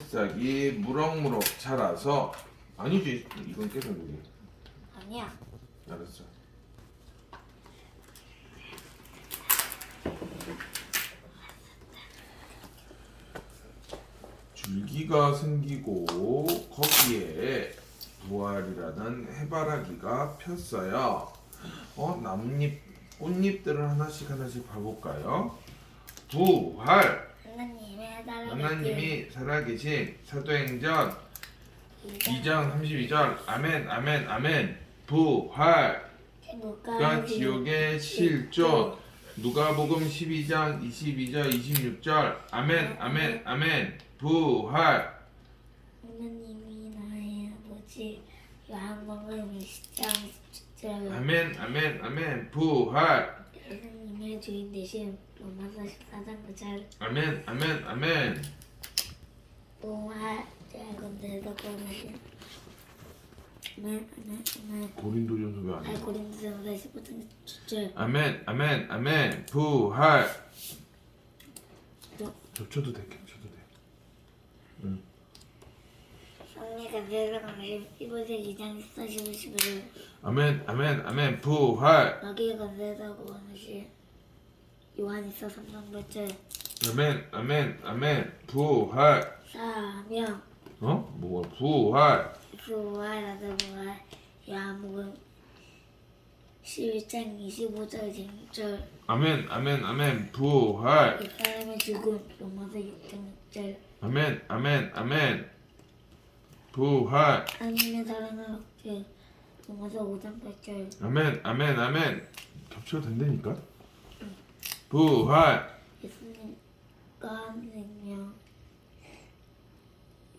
잎사귀 무럭무럭 자라서 아니지 이건 깨졌는데 아니야. 알았어 줄기가 생기고 거기에 부활이라는 해바라기가 폈어요. 어 나뭇잎 꽃잎들을 하나씩 하나씩 봐볼까요? 부활 하나님의 하나님이 살아계신 사도행전 2장 32절 아멘 아멘 아멘. 부활. 가 지옥의 실존 누가복음 12장 22절 26절 아멘 아멘. 아멘 부활. 하나님이 나의 아버지 야망을 미시장 십자가 아멘 아멘 아멘. 부활 하나님의 주인 대신 로마서 14장 9절 아멘 아멘 아멘. 보아 제건대서 보내신 아멘 아멘 아멘. 고린도전서 왜안 해? 알고린도전서 15장 7절. 아멘 아멘 아멘. 부활. 저- 겹쳐도 돼 겹쳐도 돼. 성리가 세상 강심 15세 2장 14절 15절 아멘 아멘 아멘. 부활. 너기가 건세사고 하듯이 요한이서 3장 8절 아멘 아멘 아멘. 부활. 사명. 어? 뭐가 부활? 부활 나도 부활. 야목은 11장 25절 26절. 아멘 아멘 아멘. 부활. 이 사람의 죽음 로마서 6장 6절. 아멘 아멘 아멘. 부활. 하나님의 사랑을 얻게. 로마서 5장 8절. 아멘 아멘 아멘. 겹쳐도 된다니까 부활. 예수님과 생명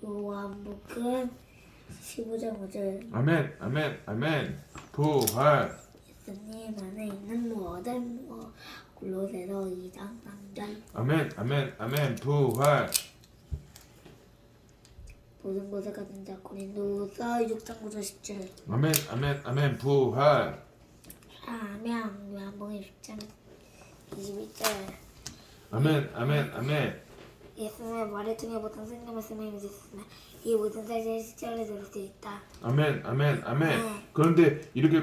요한복음 15장 5절. 아멘 아멘 아멘. 부활. 예수님 안에 있는 모든 뭐 골로새서 2장 3절 아멘 아멘 아멘. 부활. 모든 것을 가진 자 고린도서 6장 9절 10절 아멘 아멘 아멘. 부활. 사명 요한복음 10장 21절 아멘 아멘 아멘. 예수님의 말을 통해 모든 생명 말씀을 믿었으나 이 모든 사실을 실제로 들을 수 있다. 아멘 아멘 아멘. 그런데 이렇게